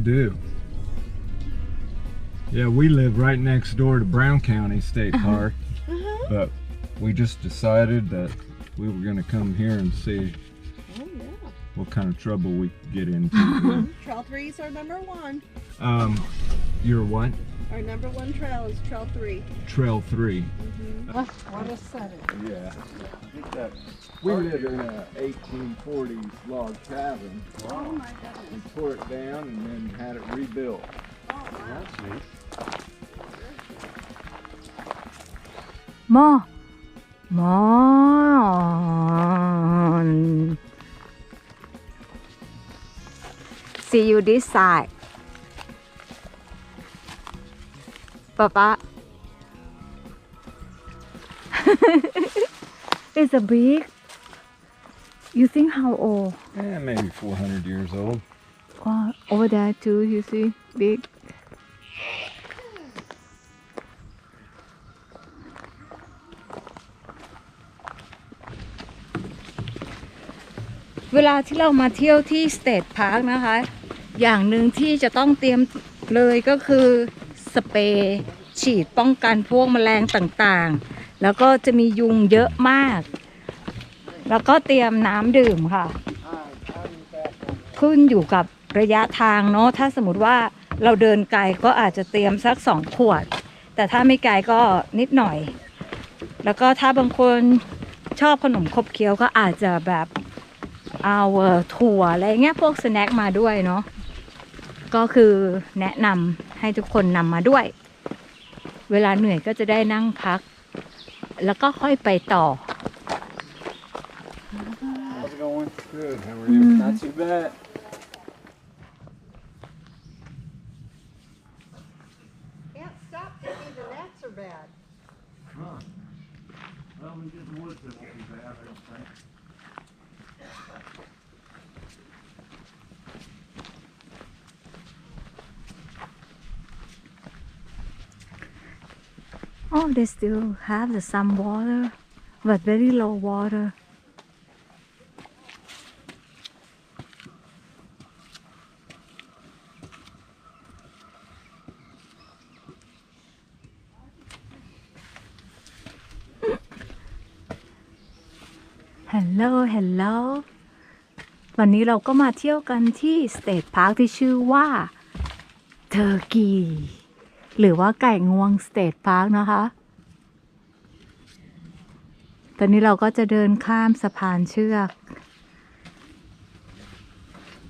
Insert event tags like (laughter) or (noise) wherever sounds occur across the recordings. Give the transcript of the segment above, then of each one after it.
do. Yeah, we live right next door to Brown County State Park, Uh-huh. but we just decided that we were going to come here and see Oh, yeah. what kind of trouble we could get into. (laughs) Trail 3 is our number one. um, you're what? Our number one trail is Trail 3. Trail 3. Mm-hmm. What, what a setting. Yeah. We live in a 1840s log cabin. Oh, my goodness. We tore it down and then had it rebuilt. Oh, wow. More. More. See you this side. Papa. it's a big. You think how old? Eh, maybe 400 years old. Oh, over there too, you see, big. เวลาที่เรามาเที่ยวที่สเตทพาร์คนะคะ อย่างหนึ่งที่จะต้องเตรียมเลยก็คือ สเปรย์ฉีดป้องกันพวกแมลงต่างๆ แล้วก็จะมียุงเยอะมาก แล้วก็เตรียมน้ำดื่มค่ะ ขึ้นอยู่กับระยะทางเนาะถ้าสมมติว่าเราเดินไกลก็อาจจะเตรียมสักสองขวด แต่ถ้าไม่ไกลก็นิดหน่อย แล้วก็ถ้าบางคนชอบขนมขบเคี้ยวก็อาจจะแบบเอาถั่วอะไรเงี้ยพวกสแน็คมาด้วยเนาะ ก็คือแนะนำให้ทุกคนนำมาด้วย เวลาเหนื่อยก็จะได้นั่งพัก แล้วก็ค่อยไปต่อ How's it going? Good. How are you? Not too bad. Can't stop thinking the gnats are bad. Well, we get the woods, it won't be bad, I don't think. Oh, they still have the some water, but very low water. Hello Hello วันนี้เราก็มาเที่ยวกันที่สเตทพาร์คที่ชื่อว่าเทอร์กี หรือว่าไก่งวงสเตทพาร์คนะคะ ตอนนี้เราก็จะเดินข้ามสะพานเชือก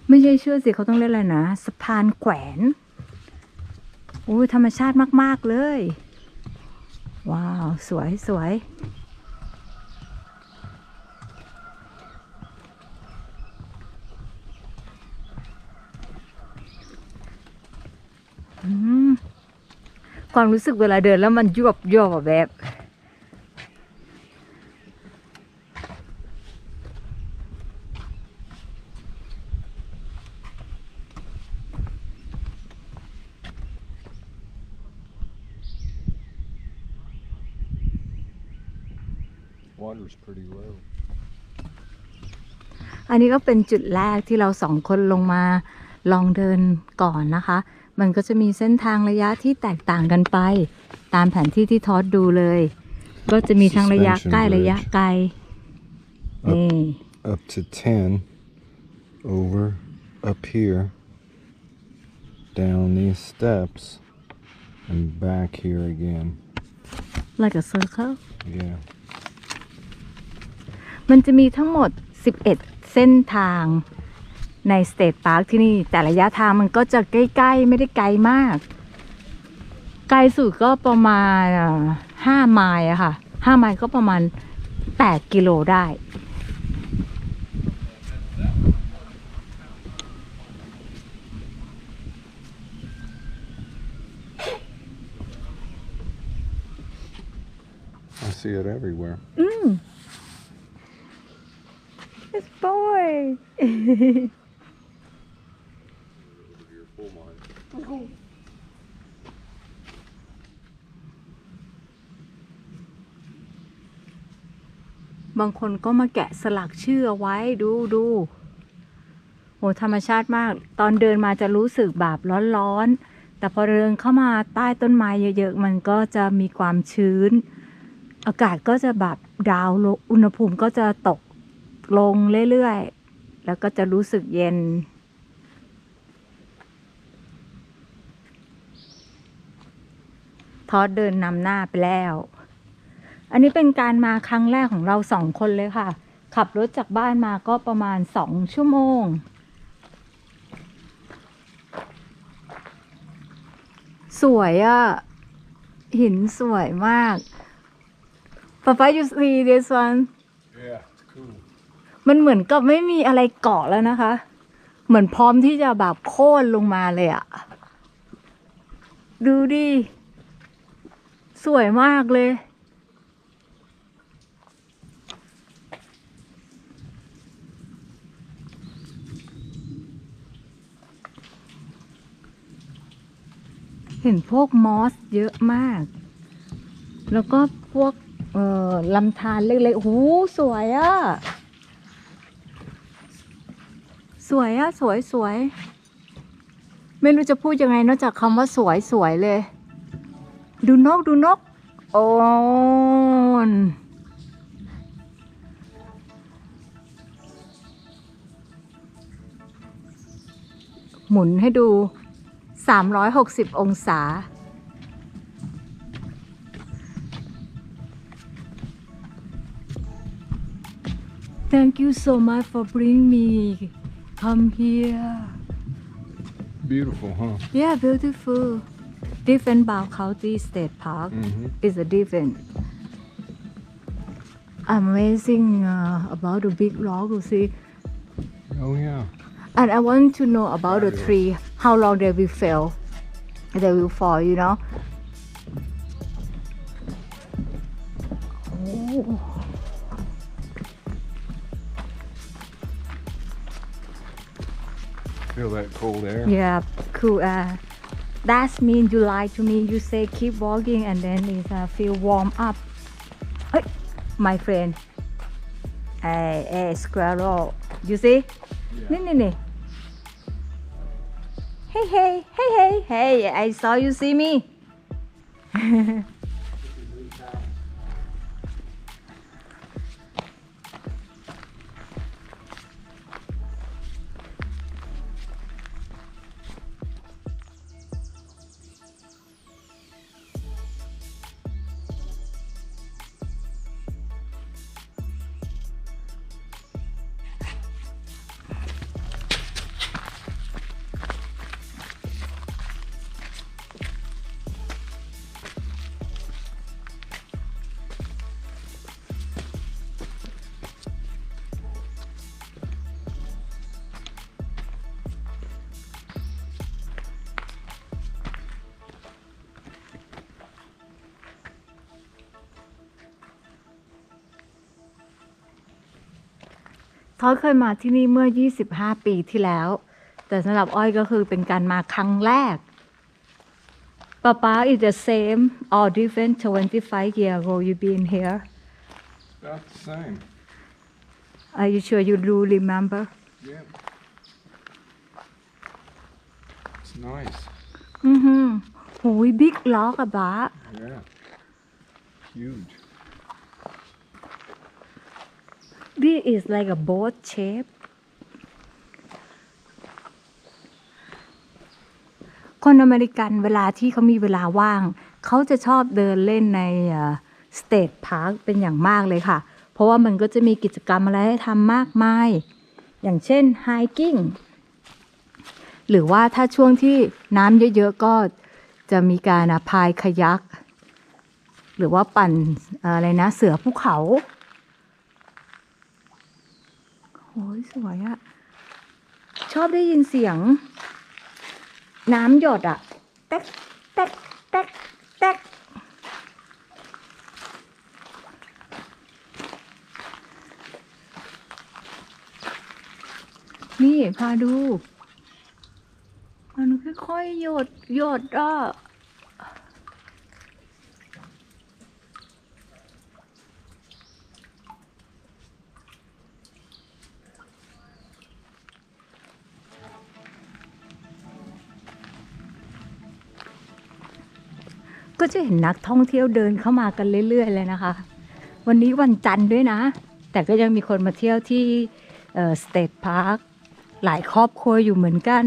ไม่ใช่เชือกสิเขาต้องเรียกอะไรนะสะพานแขวนโอ้ยธรรมชาติมาก ๆ เลย ว้าว สวยสวย อืม ความรู้สึกเวลาเดินแล้วมันยวบยวบอะแบบ Water's pretty low. อันนี้ก็เป็นจุดแรกที่เราสองคนลงมาลองเดินก่อนนะคะ มันก็จะมีเส้นทางระยะที่แตกต่างกันไป ตามแผนที่ที่ทอดดูเลย ก็จะมีทั้งระยะใกล้ Suspension ระยะไกล นี่ Up to 10, over, up here, down these steps, and back here again. like a circle Yeah. มันจะมีทั้งหมด 11 เส้นทาง ในสเตทพาร์คที่นี่ แต่ระยะทางมันก็จะใกล้ๆ ไม่ได้ไกลมาก ไกลสุดก็ประมาณอ่าห้าไมล์อะค่ะห้าไมล์ก็ประมาณ8กิโลได้ I see it everywhere. It's boy บางคนก็มาแกะสลักชื่อเอาไว้ดูดูโหธรรมชาติมาก ตอนเดินมาจะรู้สึกแบบร้อนๆ แต่พอเดินเข้ามาใต้ต้นไม้เยอะๆ มันก็จะมีความชื้น อากาศก็จะแบบดาวน์ลงอุณหภูมิก็จะตกลงเรื่อยๆ แล้วก็จะรู้สึกเย็น ทอดเดินนำหน้าไปแล้ว อันนี้เป็นการมาครั้งแรกของเราสองคนเลยค่ะ ขับรถจากบ้านมาก็ประมาณสองชั่วโมง สวยอะ่ะ หินสวยมากป๊าป๊า you see this one Yeah, it's cool. มันเหมือนกับไม่มีอะไรเกาะแล้วนะคะ เหมือนพร้อมที่จะแบบโค่นลงมาเลยอะดูดิ สวยมากเลย เห็นพวกมอสเยอะมาก แล้วก็พวกเอ่อลำธารเล็กๆโอ้สวยอะสวยอะสวยสวย ไม่รู้จะพูดยังไงนอกจากคำว่าสวยสวยเลย ดูนกดูนก โอนหมุนให้ดู 360 องศา Thank you so much for bringing me. Come here. Beautiful, huh? Yeah, beautiful. Different Bao County State Park Mm-hmm. is a different. Amazing uh, about the big rock, you see. Oh, yeah. And I want to know about the tree, how long they will fail, they will fall, you know. Oh. Feel that cold air? Yeah, cool. Uh, that means you lie to me. You say keep walking and then it uh, feel warm up. Hey, my friend. Hey, hey, squirrel. You see? Nee, nee, nee. Hey, hey, hey, hey, hey. I saw you see me. (laughs) ทอดเคยมาที่นี่เมื่อ 25 ปีที่แล้ว แต่สำหรับอ้อยก็คือเป็นการมาครั้งแรกป๊าป๊า is the same or different 25 year ago you been here About the same. are you sure you do remember Yeah. It's nice. อือหือโหยบิ๊กล็อกอะบ้า Yeah. Huge. This is like a boat shape คนอเมริกันเวลาที่เขามีเวลาว่าง เขาจะชอบเดินเล่นในสเตทพาร์คเป็นอย่างมากเลยค่ะ เพราะว่ามันก็จะมีกิจกรรมอะไรให้ทำมากมาย อย่างเช่นไฮกิ้งหรือว่าถ้าช่วงที่น้ำเยอะๆ ก็จะมีการพายคายัก หรือว่าปั่นอะไรนะเสือภูเขา โอ้ยสวยอะชอบได้ยินเสียง น้ำหยดอะแตกแตกแตกแตกนี่พาดู มันค่อยๆหยดหยดอะ จะเห็นนักท่องเที่ยวเดินเข้ามากันเรื่อย ๆ เลยนะคะ วันนี้วันจันทร์ด้วยนะ แต่ก็ยังมีคนมาเที่ยวที่สเตทพาร์คหลายครอบครัวอยู่เหมือนกัน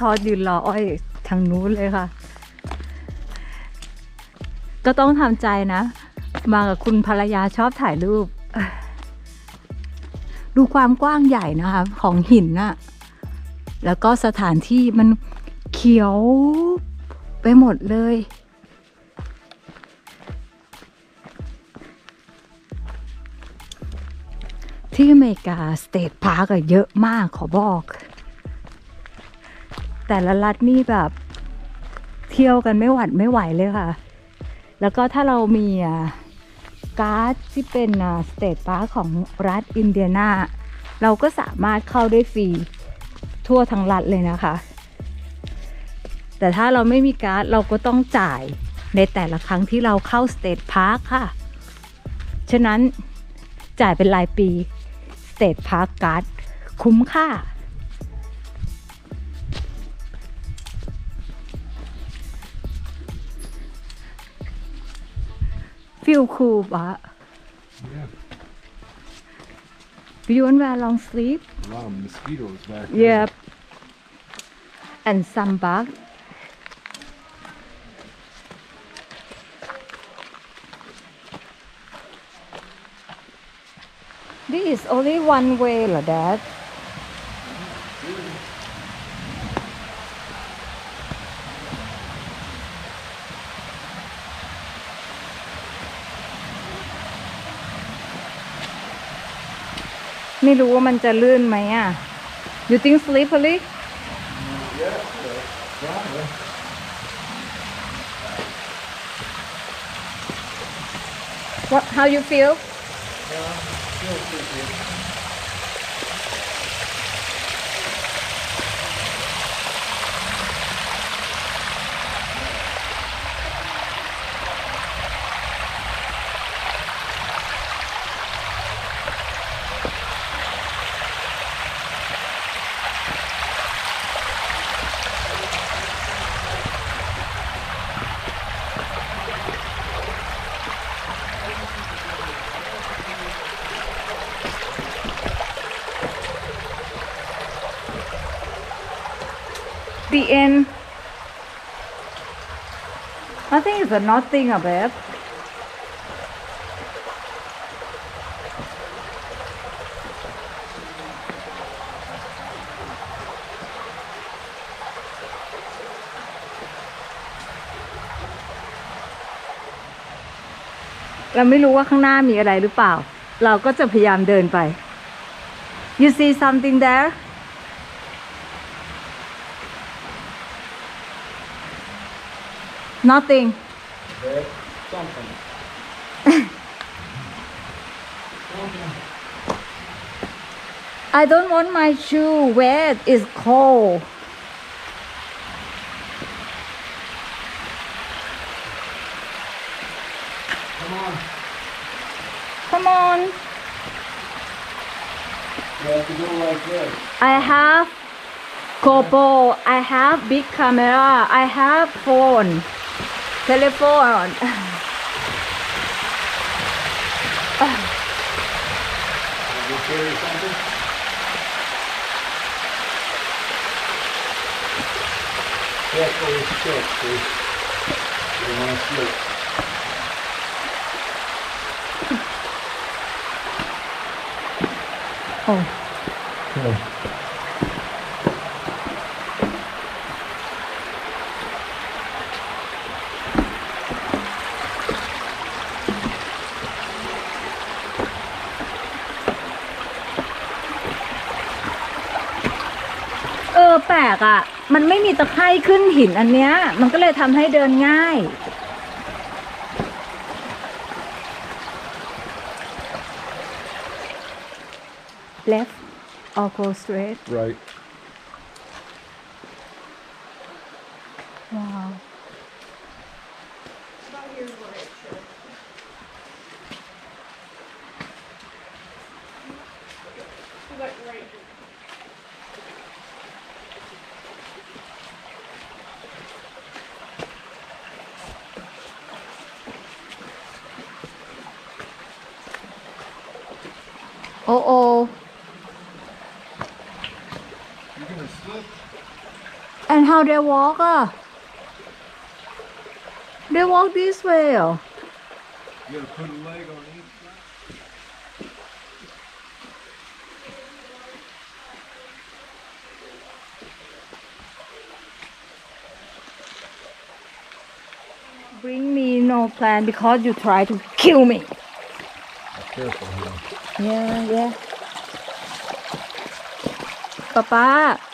ทอดยืนรออ้อยทางนู้นเลยค่ะ ก็ต้องทำใจนะ มากับคุณภรรยาชอบถ่ายรูป ดูความกว้างใหญ่นะคะ ของหินน่ะ แล้วก็สถานที่มันเขียวไปหมดเลย ที่อเมริกาสเตทพาร์กเยอะมากขอบอก แต่ละรัฐนี่แบบ เที่ยวกันไม่หวัดไม่ไหวเลยค่ะ แล้วก็ถ้าเรามีการ์ดที่เป็นสเตทพาร์คของรัฐอินเดียนาเราก็สามารถเข้าได้ฟรีทั่วทั้งรัฐเลยนะคะ แต่ถ้าเราไม่มีการ์ดเราก็ต้องจ่ายในแต่ละครั้งที่เราเข้าสเตทพาร์คค่ะ ฉะนั้นจ่ายเป็นรายปีสเตทพาร์คการ์ดคุ้มค่า feel cool but Yeah. do you want wear long sleeve? A lot of mosquitoes back yep. And some bug. This is only one way เห ไม่รู้ว่ามันจะลื่นไหมอะ you think slippery what how you feel the end I think it's a nothing a bit เราไม่รู้ว่าข้างหน้ามีอะไรหรือเปล่า เราก็จะพยายา มเดินไป you see something there nothing. Something. (laughs) I don't want my shoe wet. It's cold. Come on. Come on. You have to go like this. I have GoPro. I have big camera. I have phone. Telephone. Did you carry something? Careful with stick, see? You don't want to slip. Oh. Okay. มันไม่มีตะไคร่ขึ้นหินอันเนี้ย มันก็เลยทำให้เดินง่าย left or go straight Right. And how they walk ah they walk this way oh You gotta put a leg on each side. bring me no plan because you try to kill me. Careful yeah yeah. ป๊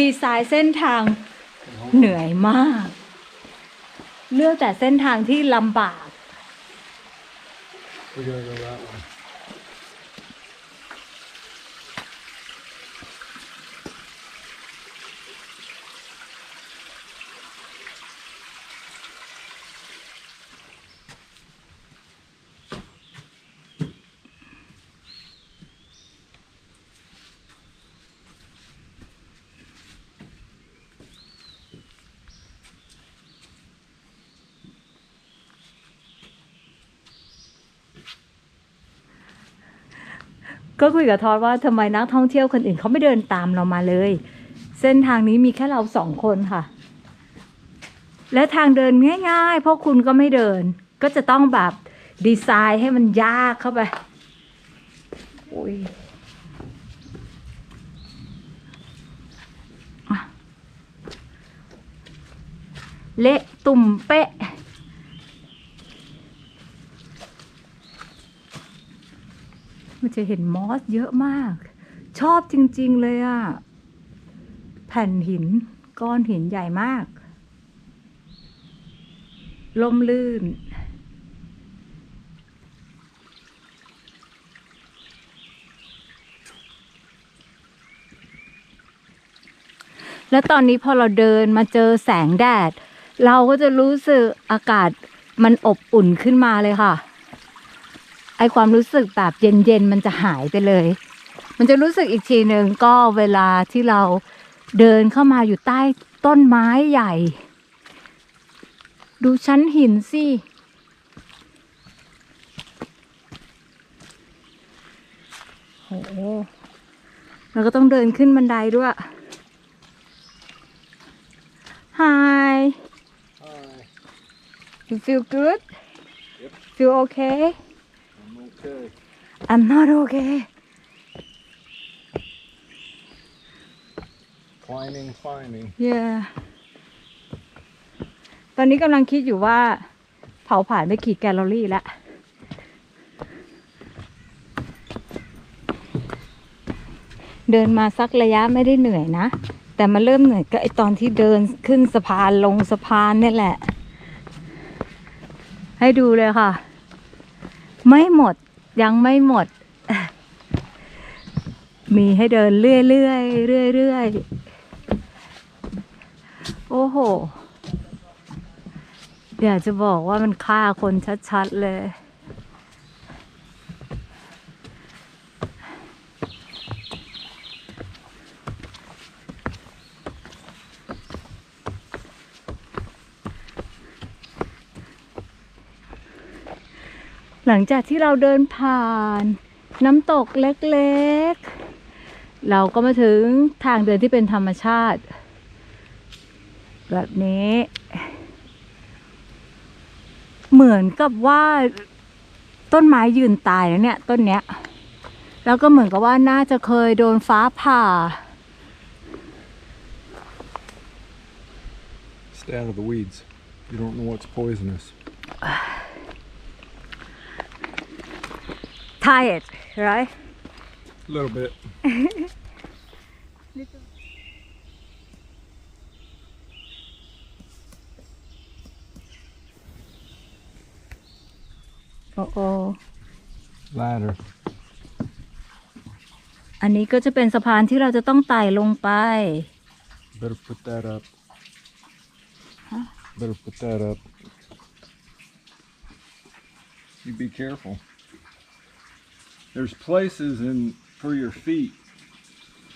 ดีไซน์เส้นทางเหนื่อยมาก เลือกแต่เส้นทางที่ลำบาก We're gonna go that way. ก็คุยกับทอดว่าทำไมนักท่องเที่ยวคนอื่นเขาไม่เดินตามเรามาเลย เส้นทางนี้มีแค่เราสองคนค่ะ และทางเดินง่าย ๆ เพราะคุณก็ไม่เดิน ก็จะต้องแบบดีไซน์ให้มันยากเข้าไปโอ้ยเละตุ่มเป๊ะ มันจะเห็นมอสเยอะมาก ชอบจริง ๆ เลยอะแผ่นหินก้อนหินใหญ่มาก ลมลื่น แล้วตอนนี้พอเราเดินมาเจอแสงแดด เราก็จะรู้สึกอากาศมันอบอุ่นขึ้นมาเลยค่ะ ไอความรู้สึกแบบเย็นๆมันจะหายไปเลย มันจะรู้สึกอีกทีหนึ่งก็เวลาที่เราเดินเข้ามาอยู่ใต้ต้นไม้ใหญ่ ดูชั้นหินสิโหเราก็ต้องเดินขึ้นบันไดด้วย Hi Hi. you feel good Yep. feel okay I'm okay. I'm not okay Climbing, climbing. yeah ตอนนี้กำลังคิดอยู่ว่า เผาผ่านไปกี่แกลลอรี่แล้ว เดินมาสักระยะไม่ได้เหนื่อยนะ แต่มาเริ่มเหนื่อยก็ไอตอนที่เดินขึ้นสะพานลงสะพานเนี่ยแหละ ให้ดูเลยค่ะ ไม่หมด ยังไม่หมด มีให้เดินเรื่อยๆเรื่อยๆเรื่อยโอ้โหอยากจะบอกว่ามันฆ่าคนชัดๆเลย หลังจากที่เราเดินผ่านน้ำตกเล็กๆ เราก็มาถึงทางเดินที่เป็นธรรมชาติ แบบนี้ เหมือนกับว่าต้นไม้ยืนตายแล้วเนี่ย ต้นเนี้ย แล้วก็เหมือนกับว่าน่าจะเคยโดนฟ้าผ่า Stay out of the weeds. You don't know what's poisonous. Tired right A little bit. โอ้โอ Ladder. อันนี้ก็จะเป็นสะพานที่เราจะต้องไต่ลงไป Better put that up. Better put that up. You be careful. There's places in for your feet.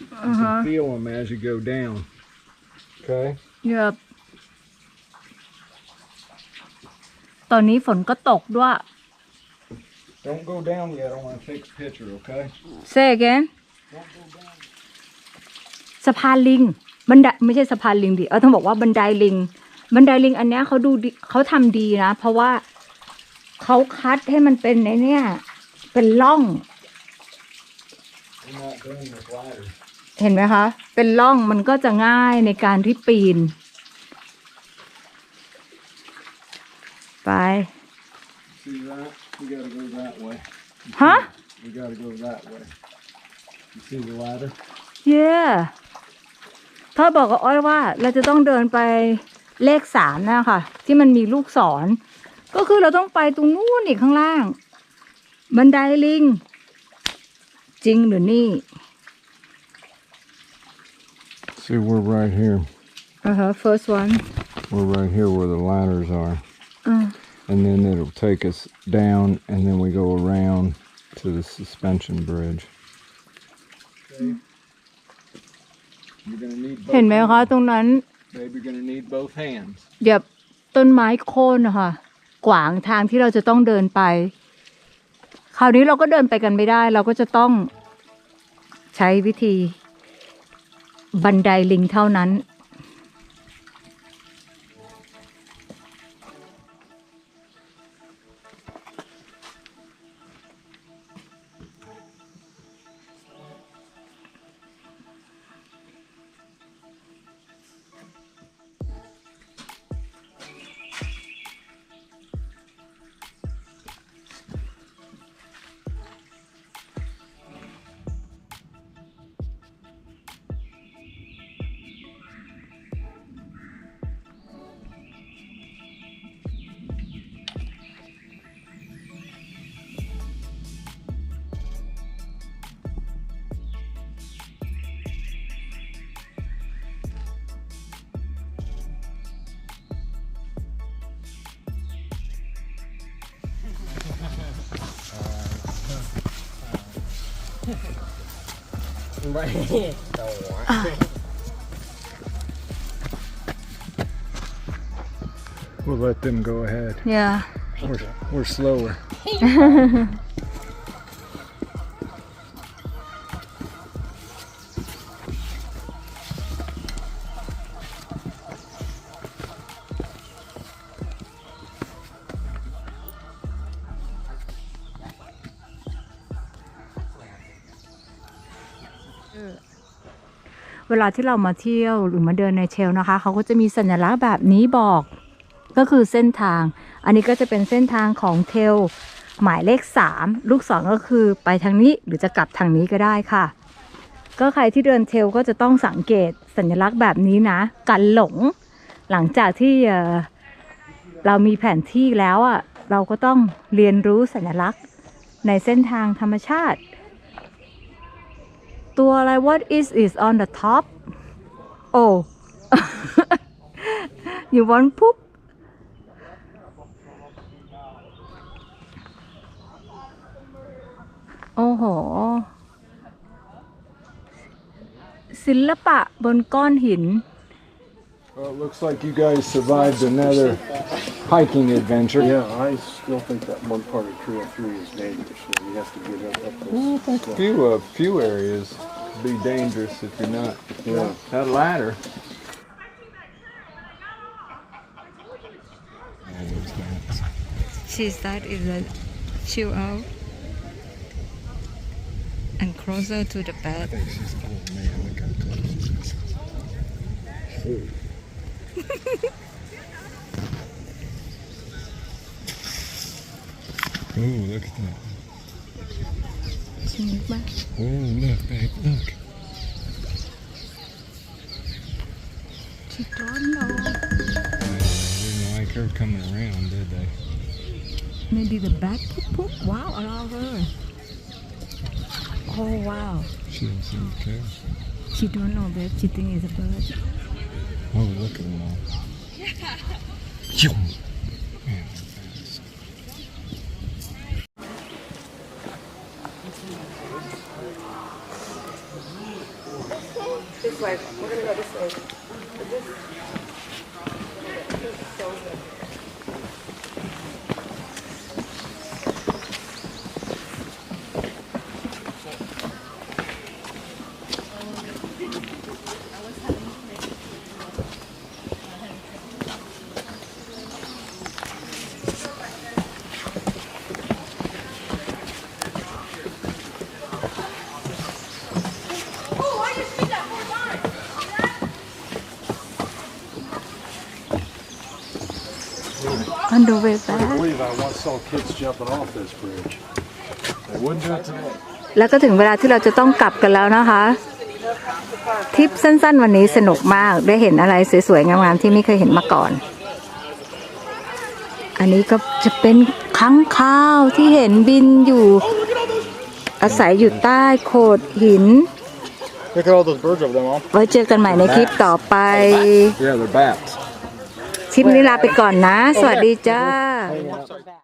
You can feel them as you go down. Okay. เยบตอนนี้ฝนก็ตกด้วย Don't go down yet. I want to take a picture. Okay. say again สะพานลิงบันไดไม่ใช่สะพานลิงดิเออต้องบอกว่าบันไดลิง บันไดลิงอันเนี้ยเขาดูดิเขาทำดีนะ เพราะว่าเขาคัดให้มันเป็นในเนี้ยเป็นร่อง We're not doing this ladder. เห็นไหมคะ เป็นร่องมันก็จะง่ายในการที่ปีน ไป ฮะ We gotta go that way. You see the ladder? เย่ถ้าบอกกับอ้อยว่าเราจะต้องเดินไปเลขสามนะคะที่มันมีลูกศร ก็คือเราต้องไปตรงนู้นอีกข้างล่าง บันไดลิง จริงหรือนี่ See, we're right here. อ่าฮะ first one We're right here where the ladders are. อืม And then it'll take us down, and then we go around to the suspension bridge. You're gonna need เห็นไหมคะ ตรงนั้น Babe, you're gonna need both hands. เดี๋ยวต้นไม้โค่นนะคะขวางทางที่เราจะต้องเดินไป คราวนี้เราก็เดินไปกันไม่ได้ เราก็จะต้องใช้วิธีบันไดลิงเท่านั้น (laughs) We'll let them go ahead. yeah We're, we're slower. (laughs) เวลาที่เรามาเที่ยวหรือมาเดินในเชลนะคะ เขาก็จะมีสัญลักษณ์แบบนี้บอกก็คือเส้นทาง อันนี้ก็จะเป็นเส้นทางของเทลหมายเลข 3 ลูกศรก็คือไปทางนี้หรือจะกลับทางนี้ก็ได้ค่ะ ก็ใครที่เดินเทลก็จะต้องสังเกตสัญลักษณ์แบบนี้นะ กันหลง หลังจากที่เอ่อเรามีแผนที่แล้วอะเราก็ต้องเรียนรู้สัญลักษณ์ในเส้นทางธรรมชาติัวอะไร what is is on the top oh you want poop โอ้โห ศิลปะบนก้อนหิน Well, it looks like you guys survived another hiking adventure. Yeah, I still think that one part of Trail Three is dangerous, so you have to get up, up those. Few uh, few areas be dangerous if you're not. Yeah. That ladder. all those bats. she start is a chill out and closer to the I bed think she's oh man, look how close she is. Ooh. Ooh, look at that. ชินิกมาก Oh, look, babe, look. she don't know They didn't like her coming around, did they? maybe the back poop poop wow around her oh wow She don't seem to care. she don't know babe she think it's a bird Oh, look at them all. Yum. Man. This way. We're gonna go this way. The way I back. believe I once saw kids jumping off this bridge. They wouldn't do it today. แล้วก็ถึงเวลาที่เราจะต้องกลับกันแล้วนะคะ ทริปสั้นๆ วันนี้สนุกมากได้เห็นอะไรสวยๆ งามๆ ที่ไม่เคยเห็นมาก่อน อันนี้ก็จะเป็นค้างคาวที่เห็นบินอยู่ อาศัยอยู่ใต้โขดหิน Look at all those birds over there, Mom. ไว้เจอกันใหม่ในคลิปต่อไป Yeah, they're bats. คลิปนี้ลาไปก่อนนะ สวัสดีจ้า